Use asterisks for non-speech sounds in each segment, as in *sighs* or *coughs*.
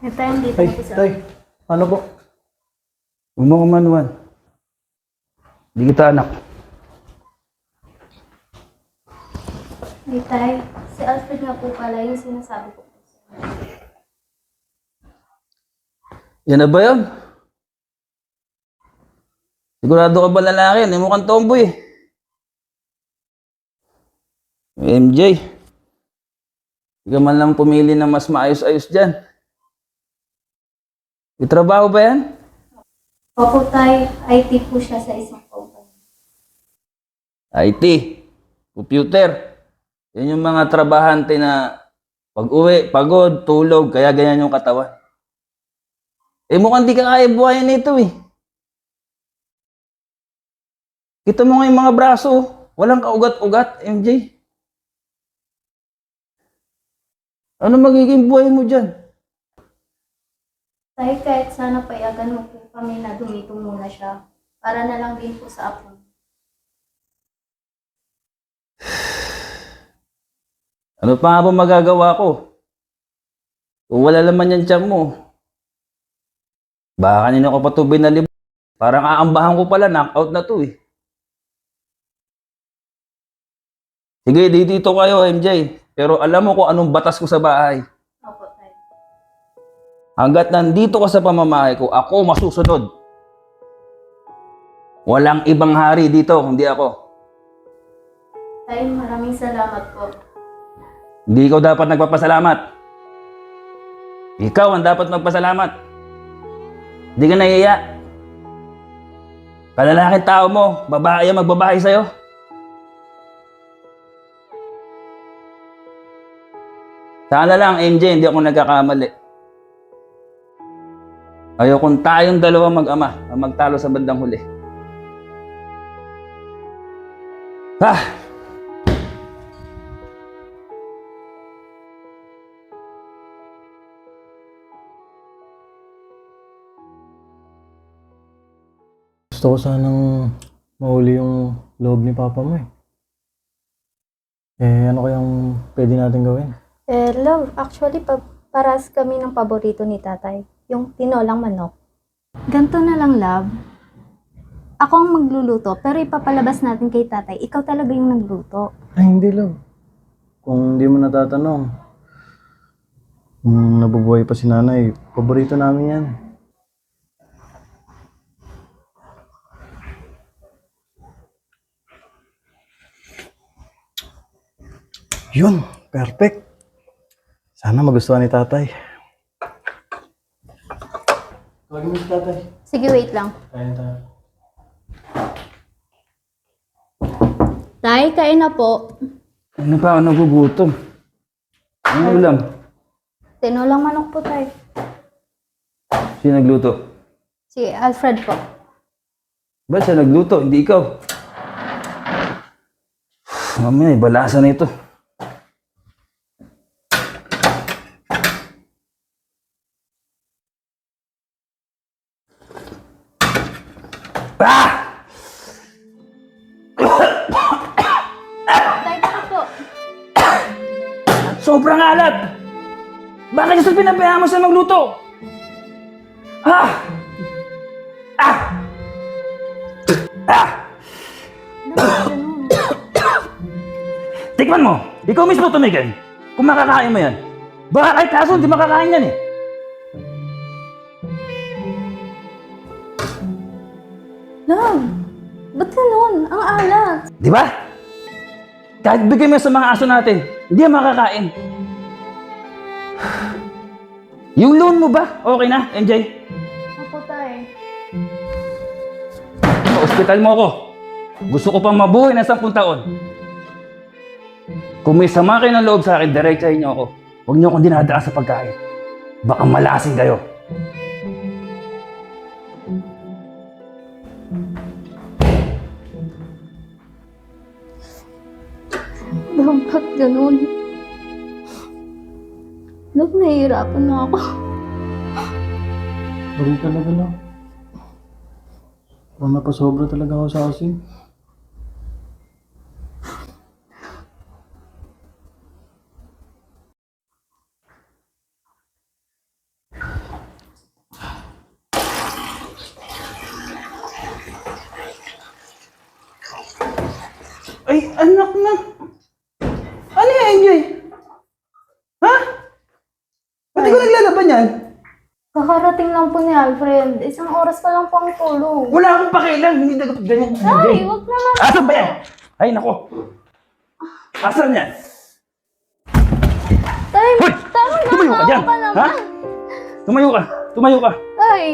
May time dito Ay, na po sa... tay. Ano po? Huwag mo kumanuan. Hindi kita anak. May tay. Si Alfred nga po pala yung sinasabi ko. Yan na ba yun? Sigurado ka ba lalaki? Hindi mukhang tomboy. MJ. Hindi ka man lang pumili ng mas maayos-ayos dyan. May trabaho ba yan? Opo tay, IT po siya sa isang company. IT. Computer. Yan yung mga trabahante na pag uwi, pagod, tulog, kaya ganyan yung katawan. Eh mukhang di ka kaya buhayin nito eh. Kita mo nga yung mga braso, walang kaugat-ugat, MJ. Ano magiging buhay mo dyan? Tay, kahit sana payagan mo po kami na dumito muna siya. Para na lang din po sa apo. Ano pa ba magagawa ko? Kung wala naman yan tiyan mo. Baka kanina ko pa ito binalib. Parang aambahan ko pala, knockout na to eh. Sige, di dito kayo, MJ. Pero alam mo kung anong batas ko sa bahay. Hanggat nandito ka sa pamamahay ko, ako masusunod. Walang ibang hari dito, kundi ako. Tay, maraming salamat po. Hindi ikaw dapat nagpapasalamat. Ikaw ang dapat magpasalamat. Hindi ka nahiya. Kalalaking tao mo, babae ang magbabae sa'yo. Sana lang, MJ, hindi ako nagkakamali. Ayokong tayong dalawa mag-ama ang magtalo sa bandang huli. Ah! Gusto ko sanang mahuli yung loob ni Papa mo eh. Eh, ano kayang pwede natin gawin? Eh, love, actually, pa paras kami ng paborito ni tatay. Yung tinolang manok. Ganto na lang, love. Ako ang magluluto, pero ipapalabas natin kay tatay. Ikaw talaga yung nagluto. Ay, hindi love. Kung hindi mo natatanong, kung nabubuhay pa si nanay, paborito namin yan. Yun, perfect. Sana magustuhan ni tatay. Tawagin mo si tatay. Sige, wait lang. Kain tayo. Tay, kain na po. Ano pa ako nagugutom? Ano ulam? Tinolang manok po, tay. Sino nagluto? Si Alfred po. Ba't siya nagluto? Hindi ikaw. Mamaya, balasa na ito. Sobrang alat! Bakit kasi pinabayaan mo siya magluto? Ah! Ah! Ah! *coughs* Tikman mo! Ikaw mismo tumigil! Kung makakain mo yan. Baka kahit kaso hindi makakain yan eh. Love, ba't ganun? Ang alat. Di ba? Kahit bigay mo sa mga aso natin, hindi yan makakain. Yung loan mo ba? Okay na, MJ? Opo, tay. Sa ospital mo ako. Gusto ko pang mabuhay ng 10 taon. Kung may sama kayo ng loob sa akin, diretsahin niyo ako. Huwag niyo akong dinadaan sa pagkain. Baka malasing kayo. Dapat ganun. Look, nahihirapan na ako. Sorry talaga lang. Parang napasobra talaga ako sa asin. Ay, anak na! Ikaw naglalaban yan? Kakarating lang po ni Alfred. Isang oras pa lang po ang tulog. Wala akong pakialam. Hindi na ganyan. Tay, wag naman. Asan ba yan? Ay, nako. Asan yan? Tay, Hoy! tama na. Tumayo ka dyan! Ha? Tumayo ka. Tumayo ka. Tay,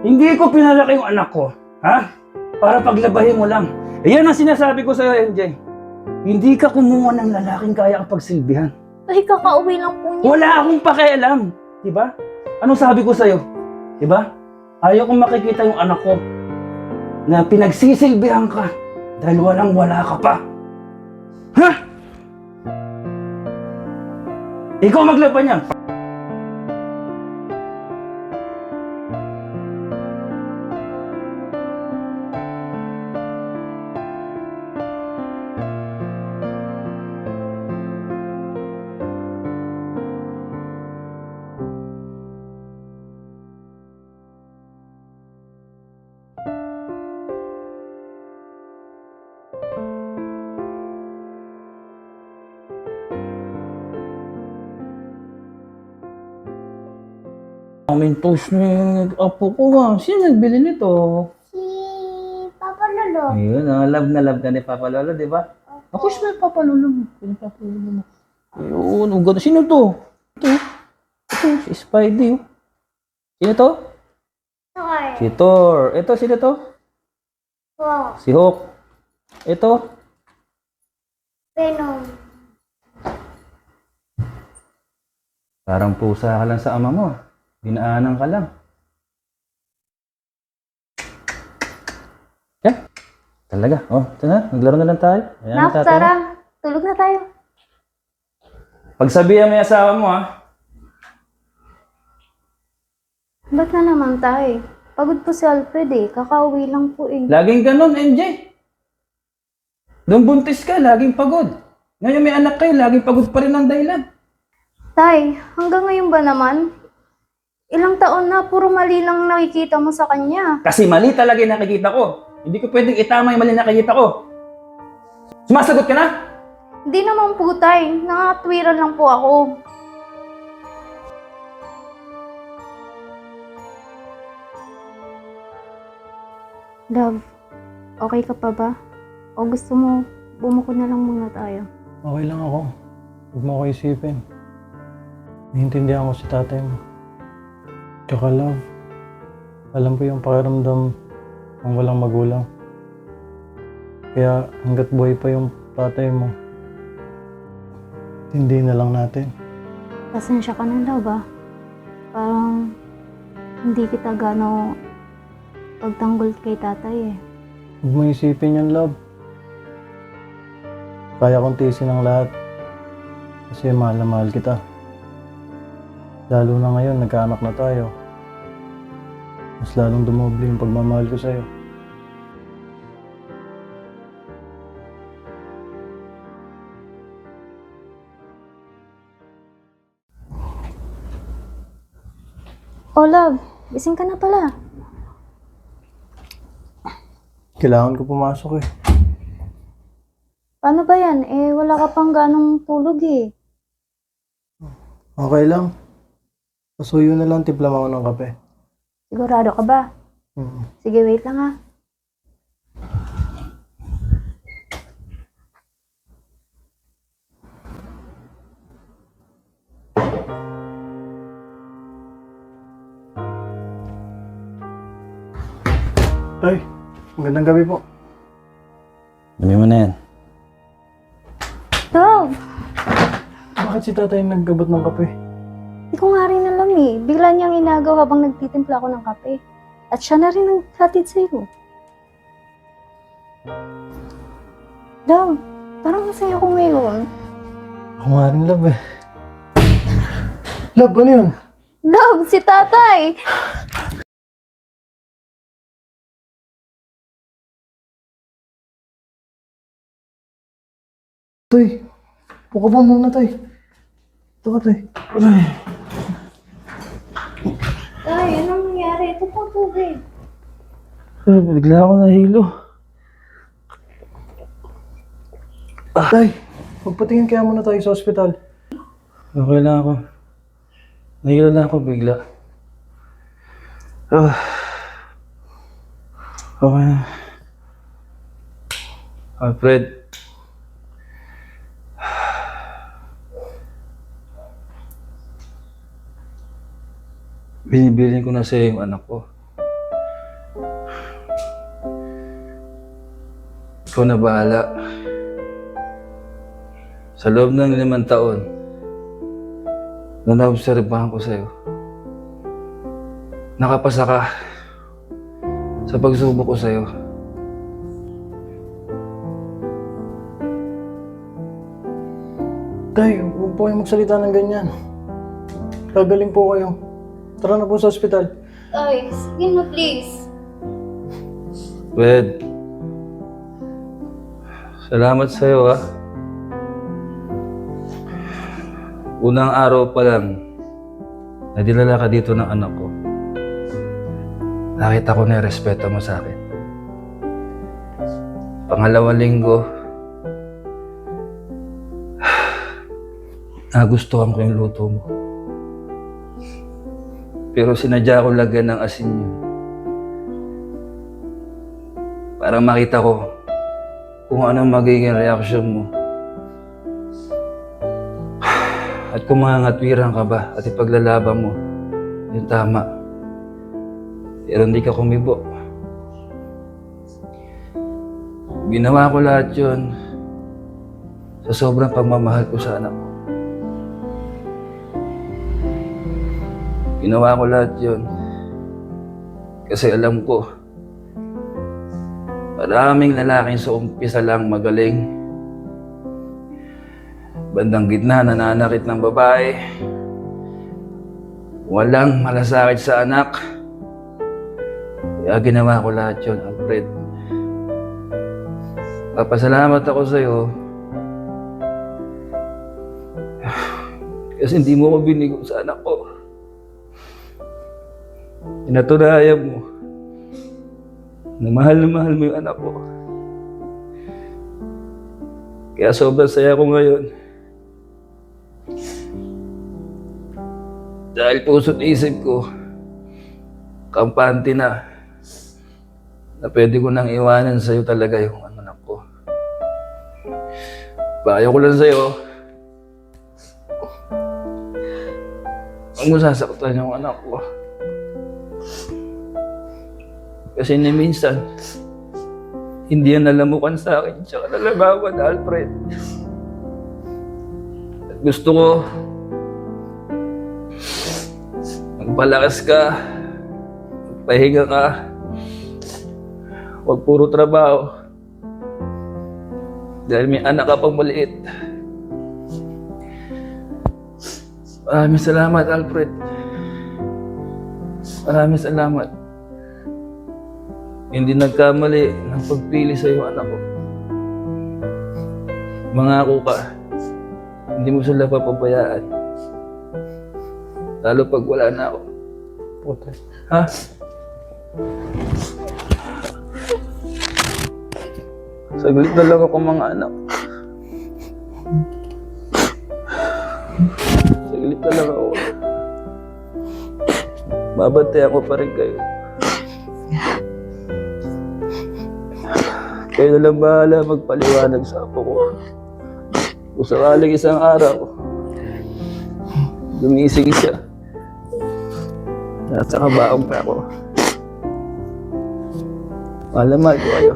Hindi ko pinalaki yung anak ko. Ha? Para paglabahin mo lang. Ayan ang sinasabi ko sa'yo, MJ. Hindi ka kumuha ng lalaking kaya kang pagsilbihan. tay, kakauwi lang po niya. Wala akong pakialam. Di ba? Anong sabi ko sa'yo? Di ba? Ayaw kong makikita yung anak ko na pinagsisilbihan ka dahil walang wala ka pa. Ha? Ikaw maglaban yan. Aming toast na yung apo ko ha. Sino nagbili nito? Si Papa Lolo. Ayun, oh, love na love ka ni Papa Lolo, di ba? Ako siya Papa Lolo mo. Sino Papa Lolo mo? Ayun, ganda. Sino to? Ito. Ito, si Spidey. oh. Sino to? Thor. Si Thor. Ito, sino to? Wow. Si Hulk. Ito. Venom. Parang pusa ka lang sa ama mo. Dinaanan ka lang. Eh, talaga. Oh, ito na. Naglaro na lang tayo. Ayan, Nak, tatay. Tara, tulog na tayo. Pagsabihan mo yung asawa mo, ha? Ba't na naman tayo? Pagod po si Alfred eh. Kakauwi lang po eh. Laging ganun, MJ. Nung buntis ka, laging pagod. Ngayon may anak kayo, laging pagod pa rin ang dahilan. Tay, hanggang ngayon ba naman? Ilang taon na, puro mali lang nakikita mo sa kanya. Kasi mali talaga yung nakikita ko. Hindi ko pwedeng itama yung mali na nakikita ko. Sumasagot ka na? Hindi naman po, tay. Nakatwiran lang po ako. Love, okay ka pa ba? O gusto mo, bumuko na lang muna tayo? Okay lang ako. Huwag mo ako isipin. Naiintindihan ko si tatay mo. Tsaka love. Alam ko yung pakiramdam ng walang magulang. Kaya hanggat buhay pa yung tatay mo, hindi na lang natin. Pasensya ka na, love ah. Parang hindi kita gano pagtanggol kay tatay eh. Huwag mo isipin yan, love. Kaya kong tiisin ang lahat. Kasi mahal na mahal kita. Lalo na ngayon, nagkaanak na tayo. Mas lalong dumoble yung pagmamahal ko sa'yo. Oh, love, gising ka na pala. Kailangan ko pumasok eh. Paano ba yan? Eh, wala ka pang ganong tulog eh. Okay lang. Pasuyo na lang, timpla mo ng kape. Sigurado ka ba? Mm. Sige, wait lang ah. Ay, magandang gabi po. Dami mo na yan. Love, Bakit si tatay naggabot ng kape? di ko nga rin alam eh. Bigla niyang inagaw habang nagtitimpla ako ng kape. At siya na rin naghatid sa'yo. Love, parang masaya ko ngayon. Ako nga rin, love eh. Love, ano yun? Love, si tatay! Tay, puka pa muna, tay. Ito ka, tay. Ay. Tay, anong pang tubig. Ay, bigla ako nahilo. Tay, magpatingin kaya muna tayo sa ospital. Okay lang ako. Nahilo na ako bigla. Ah. Okay na. Alfred. Binibilin ko na sa yung anak ko. Ikaw na bahala. Sa loob ng limang taon, na naobserbahan ko sa'yo. Nakapasa ka sa pagsubok ko sa'yo. Tay, huwag po kayong magsalita ng ganyan. Gagaling po kayo. Tara na po sa ospital. Tay, sige na please. Wed, salamat sa'yo ah. Unang araw pa lang, nadilala ka dito ng anak ko. Nakita ko na respeto mo sa akin. Pangalawang linggo, *sighs* nagustuhan ko yung luto mo. Pero sinadya ko lagyan ng asin yun. Para makita ko kung anong magiging reaksyon mo. At kung mangangatwiran ka ba at ipaglalaban mo, yung tama. Pero hindi ka kumibo. Ginawa ko lahat yun sa sobrang pagmamahal ko sa anak ko. Ginawa ko lahat yun kasi alam ko maraming lalaking sa umpisa lang magaling. Bandang gitna nananakit ng babae. Walang malasakit sa anak. Kaya ginawa ko lahat yun Alfred. Papasalamat ako sa'yo. Kasi hindi mo ko binigo sa anak ko. Pinatunayan mo na mahal na mahal mo yung anak ko. Kaya sobrang saya ko ngayon. Dahil puso't isip ko, kampante na na pwede ko nang iwanan sa'yo talaga yung anak ko. Payo ko lang sa'yo, huwag mo sasaktan yung anak ko. Kasi ni minsan, hindi yan nalamukan sa akin, tsaka nalagawan, Alfred. Gusto ko, magpalakas ka, magpahinga ka, huwag puro trabaho. Dahil may anak ka pang maliit. Maraming salamat, Alfred. Maraming salamat. Hindi nagkamali ng pagpili sa iyo, anak ko. Mangako ka, hindi mo sila papabayaan. Lalo pag wala na ako. Po, tay. Ha? Saglit na lang ako mga anak. Saglit na lang ako. Babantayan ko pa rin kayo. Kayo na lang bahala magpaliwanag sa apo ko. Kung sakaling isang araw, gumising siya. Nasa kabaong pa ako. Mahal ko kayo.